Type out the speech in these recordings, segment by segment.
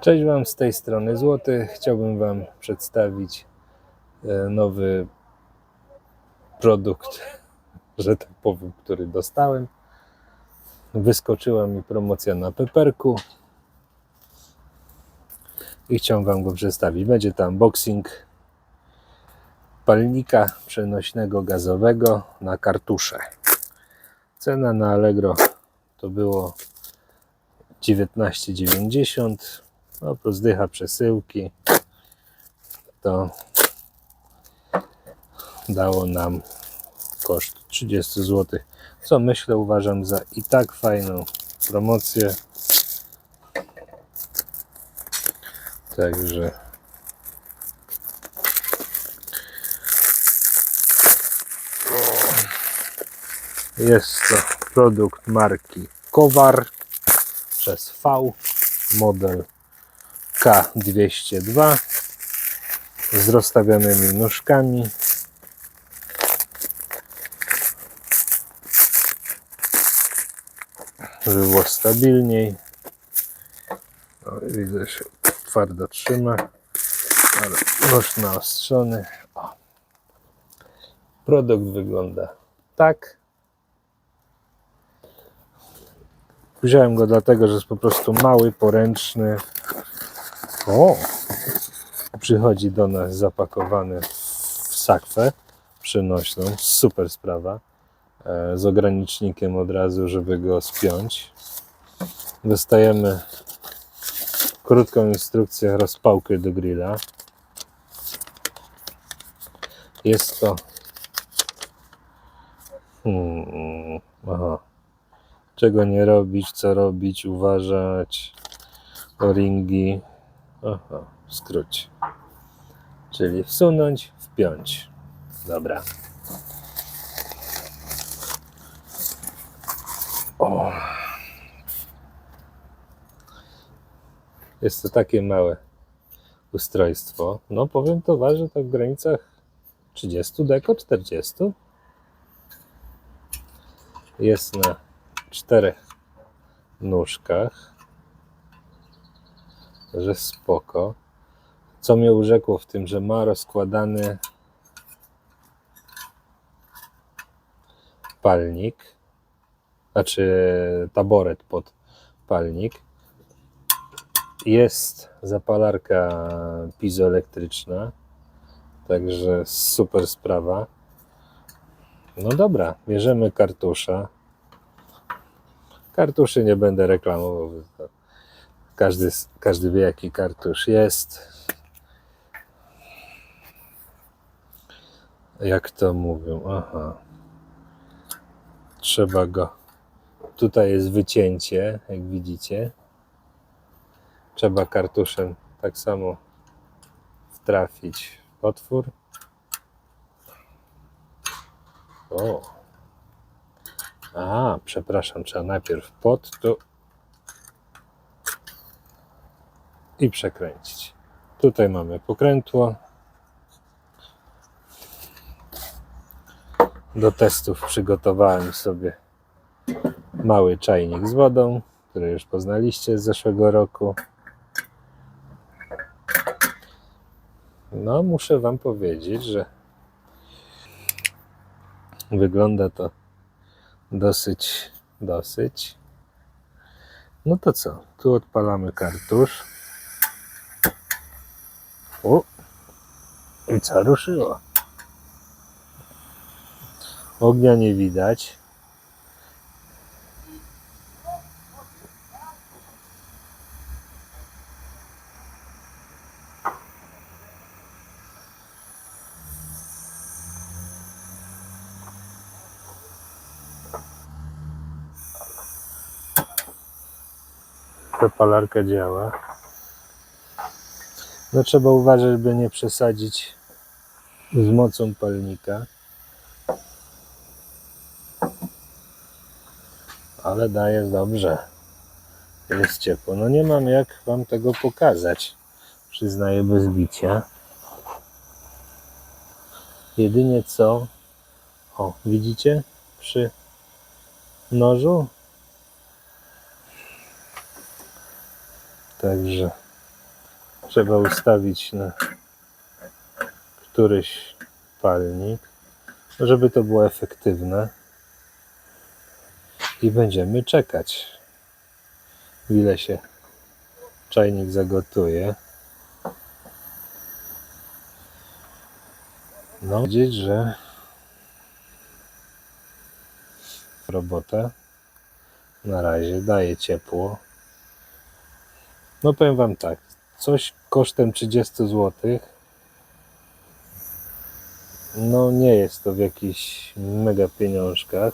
Cześć Wam z tej strony Złoty. Chciałbym Wam przedstawić e, nowy produkt, że tak powiem, który dostałem. Wyskoczyła mi promocja na peperku i chciałem Wam go przedstawić. Będzie tam unboxing palnika przenośnego gazowego na kartusze. Cena na Allegro to było 19,90 no plus dycha przesyłki. To dało nam koszt 30 zł co myślę uważam za i tak fajną promocję. Także jest to produkt marki Kowar przez V model K202 z rozstawionymi nóżkami. Żeby było stabilniej. No, widzę, że twardo trzyma, ale nóż naostrzony. O. Produkt wygląda tak. Wziąłem go dlatego, że jest po prostu mały, poręczny. O! Przychodzi do nas zapakowany w sakwę przynośną. Super sprawa. E, Z ogranicznikiem od razu, żeby go spiąć. Dostajemy krótką instrukcję rozpałkę do grilla. Jest to. Hmm, aha czego nie robić, co robić, uważać, o ringi. Aha, w skrócie. Czyli wsunąć, wpiąć. Dobra. O. Jest to takie małe ustrojstwo. No powiem to waży to w granicach 30 deko, 40. Jest na czterech nóżkach. Że spoko. Co mnie urzekło w tym, że ma rozkładany palnik, znaczy taboret pod palnik. Jest zapalarka pizoelektryczna, także super sprawa. No dobra, bierzemy kartusza. Kartuszy nie będę reklamował. Każdy, każdy wie, jaki kartusz jest. Jak to mówią? Aha. Trzeba go. Tutaj jest wycięcie, jak widzicie. Trzeba kartuszem tak samo wtrafić w otwór. O. A, przepraszam, trzeba najpierw pod tu i przekręcić. Tutaj mamy pokrętło. Do testów przygotowałem sobie mały czajnik z wodą, który już poznaliście z zeszłego roku. No, muszę Wam powiedzieć, że wygląda to dosyć, dosyć. No to co? Tu odpalamy kartusz. O! I co ruszyło? Ognia nie widać. Propalarka działa. No trzeba uważać, by nie przesadzić z mocą palnika. Ale daje dobrze. Jest ciepło. No nie mam jak wam tego pokazać. Przyznaję bez bicia. Jedynie co. O, widzicie? Przy nożu Także trzeba ustawić na któryś palnik, żeby to było efektywne. I będziemy czekać, ile się czajnik zagotuje. No, widzieć, że robota na razie daje ciepło. No powiem Wam tak, coś kosztem 30 zł. No nie jest to w jakichś mega pieniążkach.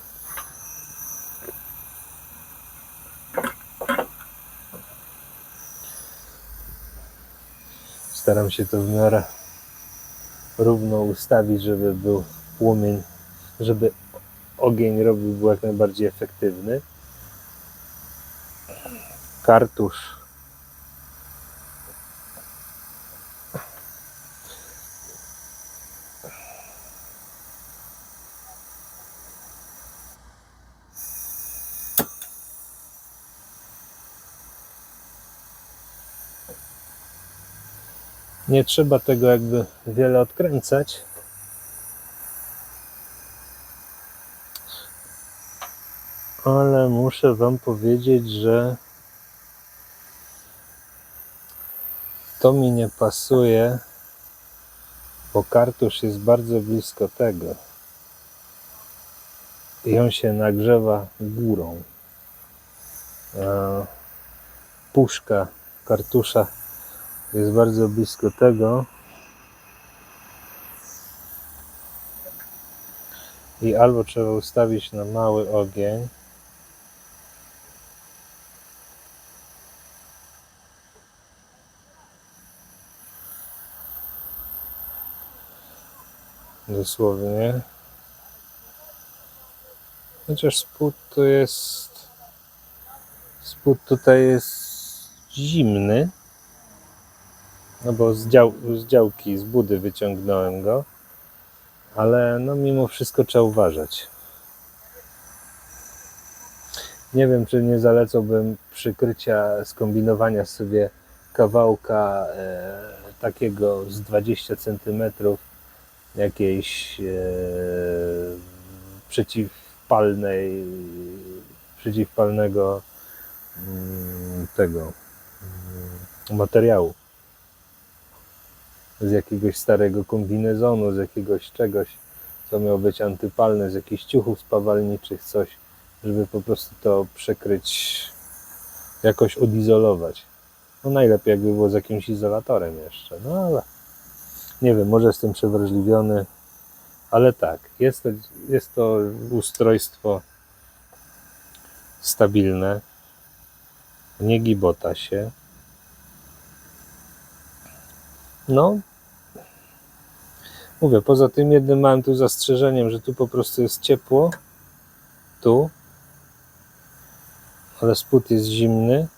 Staram się to w miarę równo ustawić, żeby był płomień, żeby ogień robił był jak najbardziej efektywny. Kartusz Nie trzeba tego jakby wiele odkręcać. Ale muszę Wam powiedzieć, że to mi nie pasuje, bo kartusz jest bardzo blisko tego. I on się nagrzewa górą. Puszka kartusza jest bardzo blisko tego. I albo trzeba ustawić na mały ogień. Dosłownie. Chociaż spód to jest spód tutaj jest zimny no bo z, dział, z działki, z budy wyciągnąłem go, ale no mimo wszystko trzeba uważać. Nie wiem, czy nie zalecałbym przykrycia, skombinowania sobie kawałka e, takiego z 20 cm jakiejś e, przeciwpalnej, przeciwpalnego mm, tego mm, materiału z jakiegoś starego kombinezonu, z jakiegoś czegoś, co miało być antypalne, z jakichś ciuchów spawalniczych, coś, żeby po prostu to przekryć, jakoś odizolować. No najlepiej jakby było z jakimś izolatorem jeszcze, no ale nie wiem, może jestem przewrażliwiony, ale tak, jest to, jest to ustrojstwo stabilne, nie gibota się, no, mówię, poza tym jednym małym tu zastrzeżeniem, że tu po prostu jest ciepło, tu, ale spód jest zimny,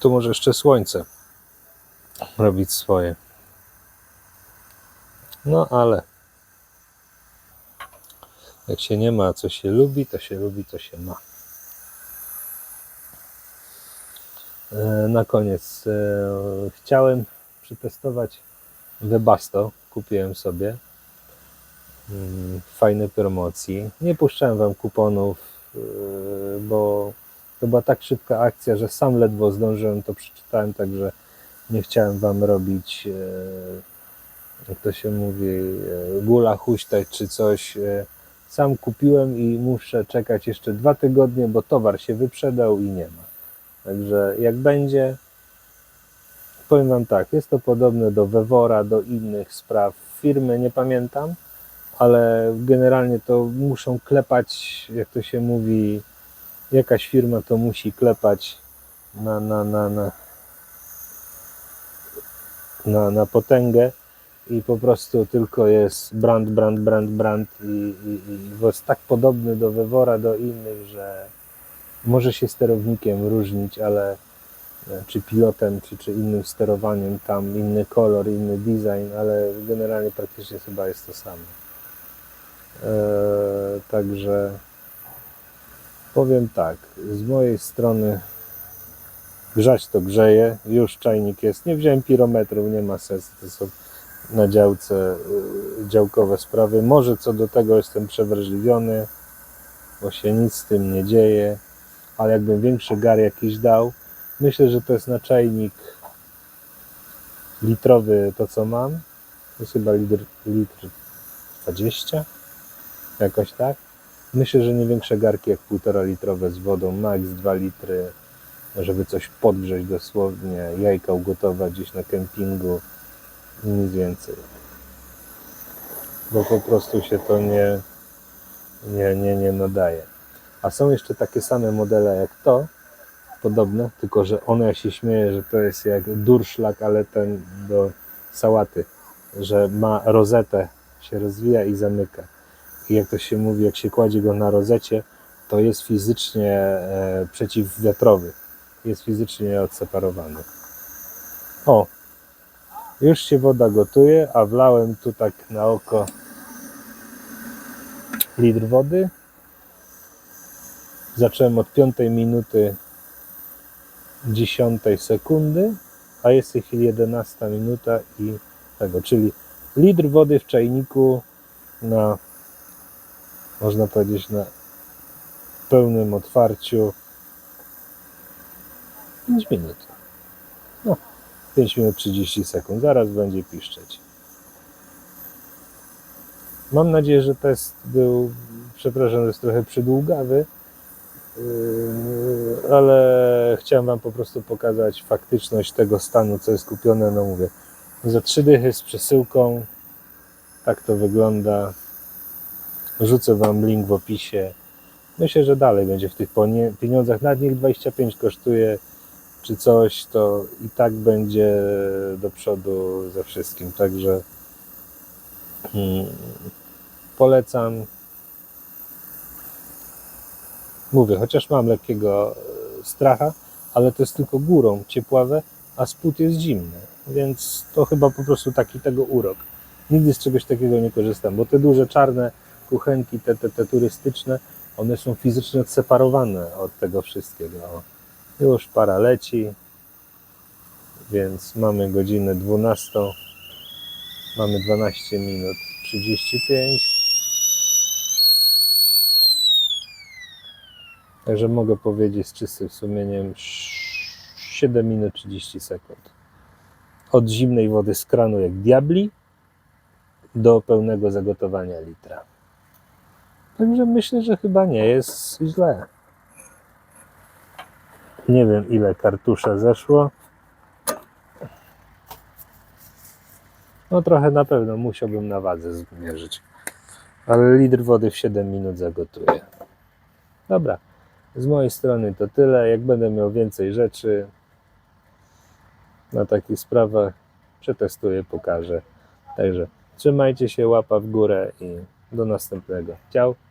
tu może jeszcze słońce robić swoje. No ale jak się nie ma, co się lubi, to się lubi, to się ma. E, na koniec e, chciałem przetestować Webasto. Kupiłem sobie mm, w fajnej promocji. Nie puszczałem Wam kuponów, yy, bo to była tak szybka akcja, że sam ledwo zdążyłem, to przeczytałem, także nie chciałem Wam robić, yy, jak to się mówi, yy, gula huśtać czy coś. Sam kupiłem i muszę czekać jeszcze dwa tygodnie, bo towar się wyprzedał i nie ma. Także jak będzie, powiem Wam tak, jest to podobne do Wewora, do innych spraw. Firmy, nie pamiętam, ale generalnie to muszą klepać, jak to się mówi, jakaś firma to musi klepać na, na, na, na, na, na potęgę i po prostu tylko jest brand, brand, brand, brand i, i, i jest tak podobny do Wewora, do innych, że może się sterownikiem różnić, ale czy pilotem, czy, czy innym sterowaniem, tam inny kolor, inny design, ale generalnie praktycznie chyba jest to samo. Eee, także powiem tak, z mojej strony Grzać to grzeje, już czajnik jest. Nie wziąłem pirometrów, nie ma sensu. To są na działce y, działkowe sprawy. Może co do tego jestem przewrażliwiony, bo się nic z tym nie dzieje, ale jakbym większy gar jakiś dał, myślę, że to jest na czajnik litrowy to co mam. To jest chyba litr, litr 20, jakoś tak. Myślę, że nie większe garki jak 1,5 litrowe z wodą, max 2 litry, żeby coś podgrzeć dosłownie, jajka ugotować gdzieś na kempingu, nic więcej. Bo po prostu się to nie, nie, nie, nie nadaje. A są jeszcze takie same modele jak to, podobne, tylko że one ja się śmieję, że to jest jak durszlak, ale ten do sałaty, że ma rozetę, się rozwija i zamyka. I jak to się mówi, jak się kładzie go na rozecie, to jest fizycznie e, przeciwwiatrowy. Jest fizycznie odseparowany. O, już się woda gotuje, a wlałem tu tak na oko litr wody. Zacząłem od 5 minuty 10 sekundy, a jest w tej chwili 11 minuta i tego, czyli litr wody w czajniku na można powiedzieć na pełnym otwarciu 5 minut. No, 5 minut 30 sekund. Zaraz będzie piszczeć. Mam nadzieję, że test był, przepraszam, jest trochę przydługawy, ale chciałem Wam po prostu pokazać faktyczność tego stanu, co jest kupione. No mówię, za trzy dychy z przesyłką. Tak to wygląda. Rzucę Wam link w opisie. Myślę, że dalej będzie w tych pieniądzach. Nawet niech 25 kosztuje czy coś, to i tak będzie do przodu ze wszystkim. Także hmm, polecam. Mówię, chociaż mam lekkiego e, stracha, ale to jest tylko górą ciepławe, a spód jest zimny, więc to chyba po prostu taki tego urok. Nigdy z czegoś takiego nie korzystam, bo te duże czarne kuchenki, te, te, te turystyczne, one są fizycznie odseparowane od tego wszystkiego. Już para leci, więc mamy godzinę 12, mamy 12 minut 35. Także mogę powiedzieć z czystym sumieniem 7 minut 30 sekund. Od zimnej wody z kranu jak diabli do pełnego zagotowania litra. Także myślę, że chyba nie jest źle. Nie wiem ile kartusza zeszło. No trochę na pewno musiałbym na wadze zmierzyć. Ale litr wody w 7 minut zagotuję. Dobra, z mojej strony to tyle. Jak będę miał więcej rzeczy na takich sprawach, przetestuję, pokażę. Także trzymajcie się, łapa w górę i do następnego. Ciao.